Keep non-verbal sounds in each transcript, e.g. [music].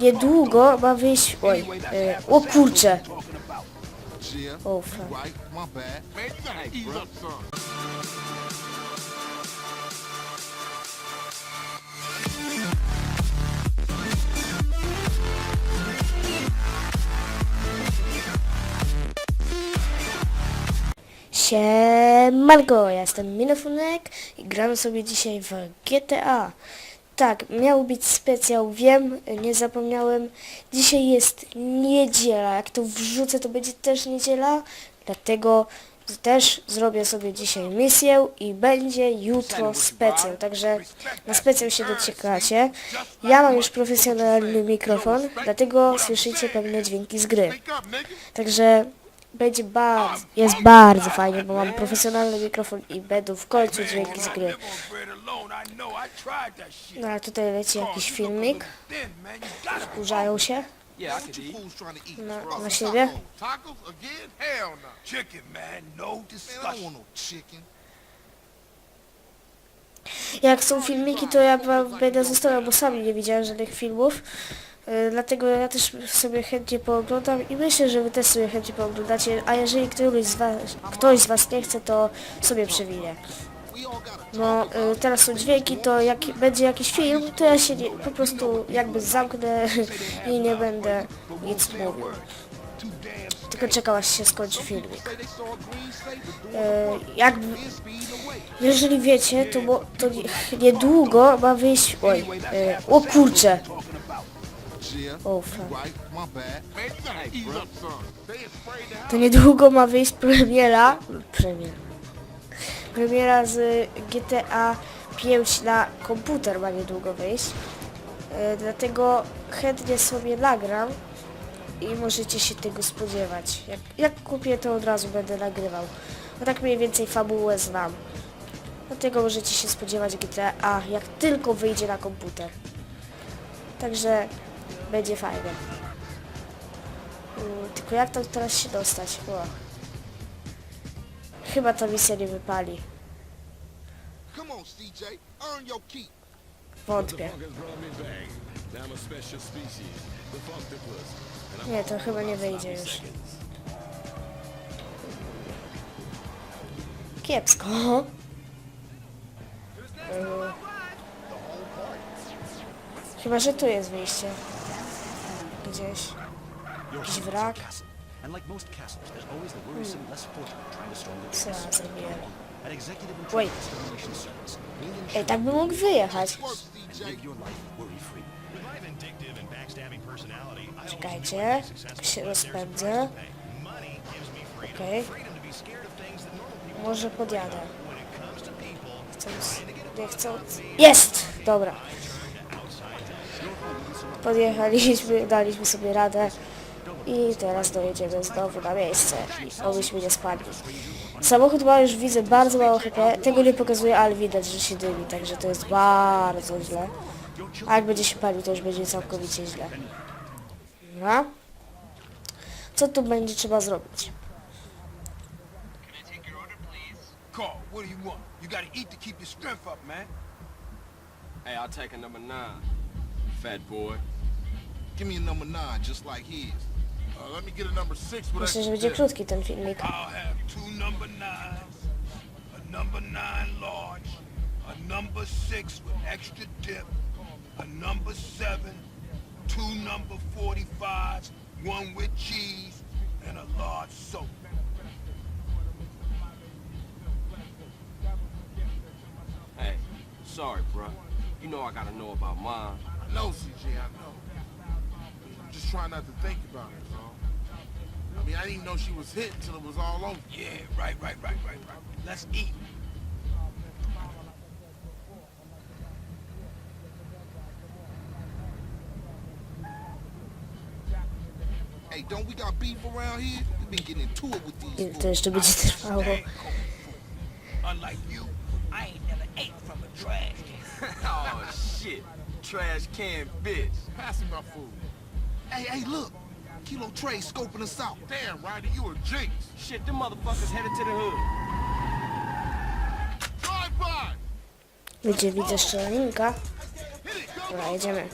niedługo ma wyjść... Oj, e, o kurczę. Jim, O, fuck. Siemanko, ja jestem Minofunek i gramy sobie dzisiaj w GTA. Tak, miał być specjał, wiem, nie zapomniałem. Dzisiaj jest niedziela, jak to wrzucę to będzie też niedziela, dlatego też zrobię sobie dzisiaj misję i będzie jutro specjał, także na specjał się dociekacie. Ja mam już profesjonalny mikrofon, dlatego słyszycie pewne dźwięki z gry. Także będzie bardzo, jest bardzo fajnie, bo mam profesjonalny mikrofon i będą w końcu dźwięki z gry. No ale tutaj leci jakiś filmik, wkurzają się na, na siebie. Jak są filmiki, to ja będę zostawiał, bo sami nie widziałem żadnych filmów. Y, Dlatego ja też sobie chętnie pooglądam i myślę, że wy też sobie chętnie pooglądacie, a jeżeli któryś z was, ktoś z was nie chce, to sobie przewinie. No y, teraz są dźwięki, to jak będzie jakiś film, to ja się nie, po prostu jakby zamknę [laughs] i nie będę nic mówił. Tylko czekał aż się skończy filmik. speed away. jeżeli wiecie, to, to nie- niedługo ma wyjść... Oj, o kurczę. O fuck. right, my bad. Man, you gotta ease up some. They afraid to To niedługo ma wyjść premiera... Premiera. Premiera z GTA 5 na komputer ma niedługo wyjść. E, dlatego chętnie sobie nagram i możecie się tego spodziewać. Jak, jak kupię to od razu będę nagrywał. Bo tak mniej więcej fabułę znam. Dlatego możecie się spodziewać GTA jak tylko wyjdzie na komputer. Także będzie fajnie. Mm, Tylko jak tam teraz się dostać? O. Chyba ta misja nie wypali. Wątpię. Nie, to chyba nie wyjdzie już. Kiepsko. Yy. Chyba, że tu jest wyjście. Gdzieś. Jakiś wrak. The Co ja zrobiłem? Wait. Ej, tak by mógł wyjechać. Czekajcie. Się rozpędzę. Okej. People Może podjadę. Chcąc, nie chcąc. Jest! Dobra. Podjechaliśmy, daliśmy sobie radę i teraz dojedziemy znowu na miejsce, obyśmy nie spadli. Samochód ma już, widzę, bardzo mało HP, tego nie pokazuje, ale widać, że się dymi, także to jest bardzo źle. A jak będzie się palił, to już będzie całkowicie źle. No. Co tu będzie trzeba zrobić? Carl, what do you want? You gotta eat to keep your strength up, man. Hey, I'll take a number nine. Fat boy. Give me a number nine, just like his. Uh, let me get a number six with Myślę, że extra będzie dip. krótki ten filmik. I'll have two number nines, a number nine large, a number six with extra dip, a number seven, two number 45s, one with cheese, and a large soap. Hey, sorry, bruh. You know I gotta know about mine. I know, CJ, I know. I'm just trying not to think about it, bro. I mean, I didn't even know she was hit until it was all over. Yeah, right, right, right, right, right. Let's eat. Hey, don't we got beef around here? We been getting into it with these to fools. jeszcze będzie trwało. Dang cold. Unlike you, I ain't never ate from a trash can. [laughs] oh, shit. trash can bitch. Pass me my food. Hey, hey, look. Kilo Trey scoping us out. Damn, Ryder, you a jinx. Shit, motherfuckers headed to the hood. Drive by. Gdzie widzę szczelinka? Dobra, jedziemy.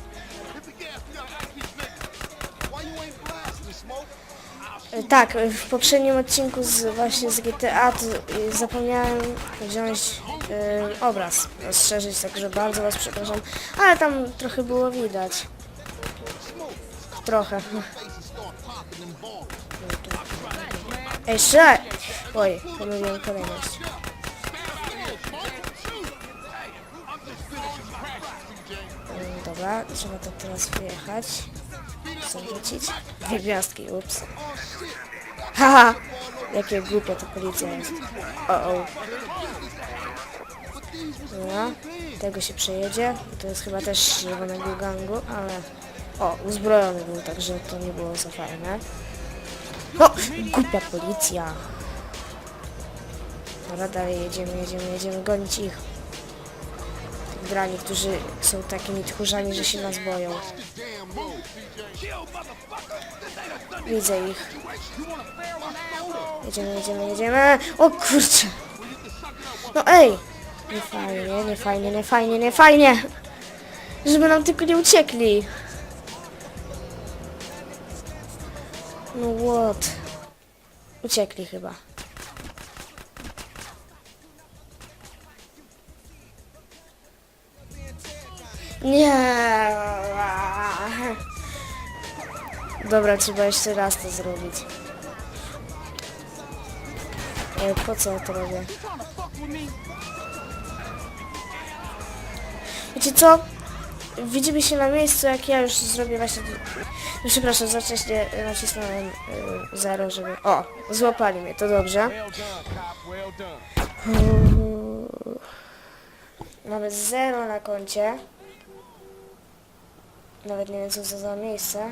E, tak, w poprzednim odcinku z, właśnie z GTA to, e, zapomniałem wziąć e, obraz, rozszerzyć, także bardzo Was przepraszam, ale tam trochę było widać. Trochę. [laughs] Ej, strzelaj! Oj, pomyliłem kolejność. Mm, Dobra, trzeba to teraz wyjechać. Chcę wrócić. Dwie gwiazdki, ups. Haha! Jakie głupia ta policja jest. O, o. Dobra, tego się przejedzie. To jest chyba też z czerwonego gangu, ale... O, uzbrojony był, także to nie było za fajne. No, głupia policja. Dobra, dalej jedziemy, jedziemy, jedziemy gonić ich. Tych drani, którzy są takimi tchórzami, że się nas boją. Widzę ich. Jedziemy, jedziemy, jedziemy. O kurczę. No ej. Nie fajnie, nie fajnie, nie fajnie, nie fajnie. Żeby nam tylko nie uciekli. No what? Uciekli chyba. Nie. Dobra, trzeba jeszcze raz to zrobić. E, po co to robię? Wiecie co? Widzimy się na miejscu, jak ja już zrobię właśnie... No, Przepraszam, za wcześnie nacisnąłem y, zero, żeby... O! Złapali mnie, to dobrze. Mamy zero na koncie. Nawet nie wiem, co to za miejsce.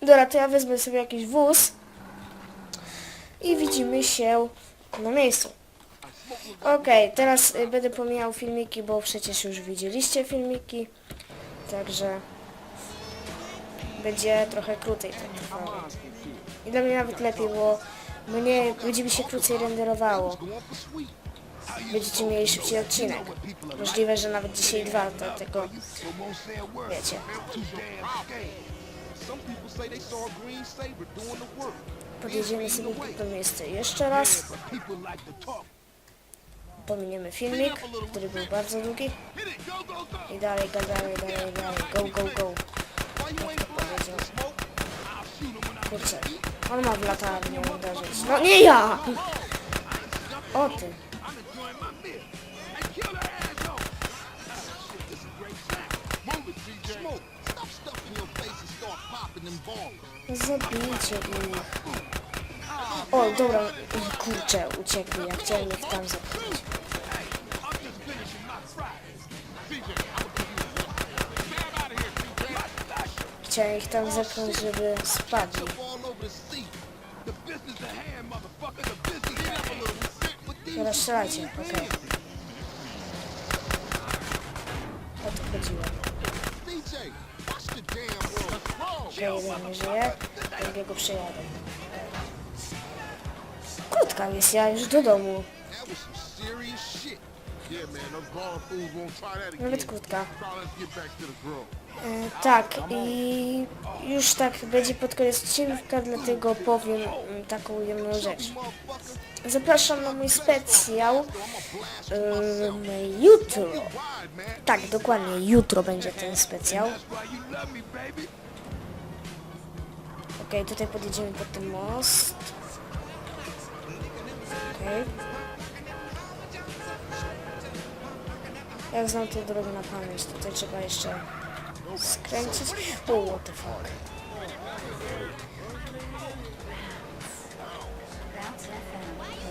Dobra, to ja wezmę sobie jakiś wóz i widzimy się na miejscu. Okej, teraz y, będę pomijał filmiki, bo przecież już widzieliście filmiki, także będzie trochę krócej to trwało. I dla mnie nawet lepiej, bo mnie będzie mi się krócej renderowało. Będziecie mieli szybciej odcinek. Możliwe, że nawet dzisiaj dwa, to tylko wiecie. Podjedziemy sobie to miejsce jeszcze raz. Pominiemy filmik, który był bardzo długi. I dalej, dalej, dalej, dalej. Go, go, go. Kurczę, on ma w latarnię uderzyć. No nie ja! O ty. Zabijcie ich. O, dobra, kurczę, uciekli. Ja chciałem ich tam zepchnąć. Chciałem ich tam zepchnąć, żeby spadli. Teraz strzelajcie, okej. O to chodziło. Okej, jeden nie żyje, drugiego przejadę. Krótka misja, już do domu. Nawet krótka. E, tak, i już tak będzie pod koniec odcinka, dlatego powiem mm, taką jedną rzecz. Zapraszam na mój specjał em, jutro. Tak, dokładnie, jutro będzie ten specjał. Okej, tutaj podjedziemy pod ten most. Okej. Jak znam tę drogę na pamięć, tutaj trzeba jeszcze skręcić. O, what the fuck.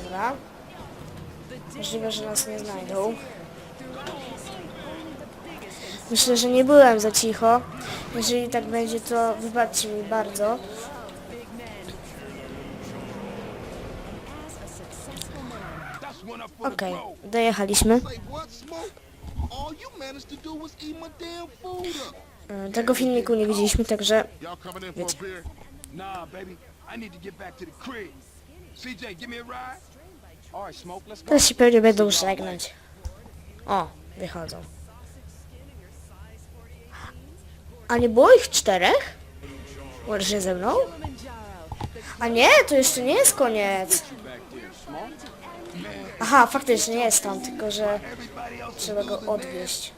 Dobra. Możliwe, że nas nie znajdą. Myślę, że nie byłem za cicho. Jeżeli tak będzie, to wybaczcie mi bardzo. Okej, dojechaliśmy. E, Tego filmiku nie widzieliśmy, także go. teraz się pewnie będą żegnać. O, wychodzą. A nie było ich czterech? Łącznie ze mną? A nie, to jeszcze nie jest koniec. Aha, faktycznie nie jest tam, tylko że trzeba go odwieźć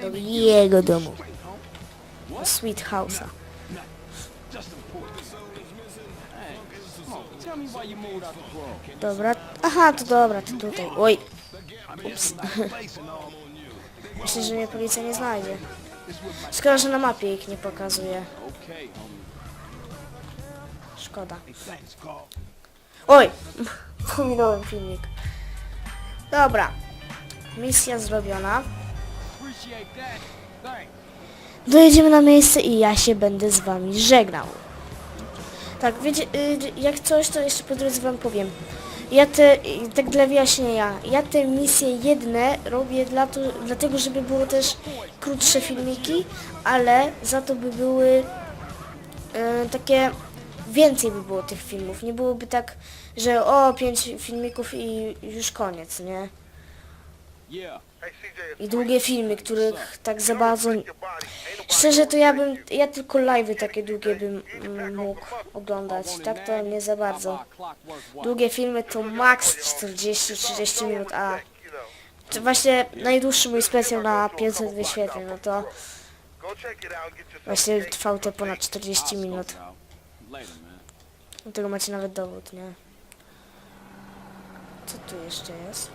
do jego domu. Do Sweet House'a. Dobra, aha, to dobra, to tutaj. Oj, ups. [laughs] Myślę, że mnie policja nie znajdzie. Szkoda, że na mapie ich nie pokazuje. Szkoda. Oj, pominąłem filmik. Dobra, misja zrobiona. Dojedziemy na miejsce i ja się będę z wami żegnał. Tak, wiecie, y, jak coś, to jeszcze po drodze wam powiem. Ja te, y, tak dla wyjaśnienia, ja te misje jedne robię dla to, dlatego, żeby było też krótsze filmiki, ale za to by były y, takie, więcej by było tych filmów. Nie byłoby tak, że o, pięć filmików i już koniec, nie? I długie filmy, których tak za bardzo... Szczerze to ja bym, ja tylko live'y takie długie bym mógł oglądać, tak to nie za bardzo. Długie filmy to max 40-30 minut, a właśnie najdłuższy mój specjal na 500 wyświetleń, no to właśnie trwał to ponad 40 minut. Do tego macie nawet dowód, nie? Co tu jeszcze jest?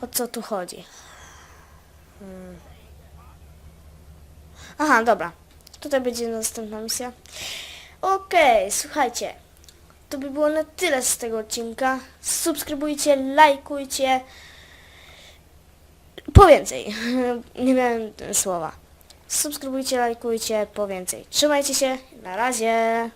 O co tu chodzi? Hmm. Aha, dobra. Tutaj będzie następna misja. Okej, słuchajcie. To by było na tyle z tego odcinka. Subskrybujcie, lajkujcie. Po więcej. [laughs] Nie miałem słowa. Subskrybujcie, lajkujcie, po więcej. Trzymajcie się. Na razie.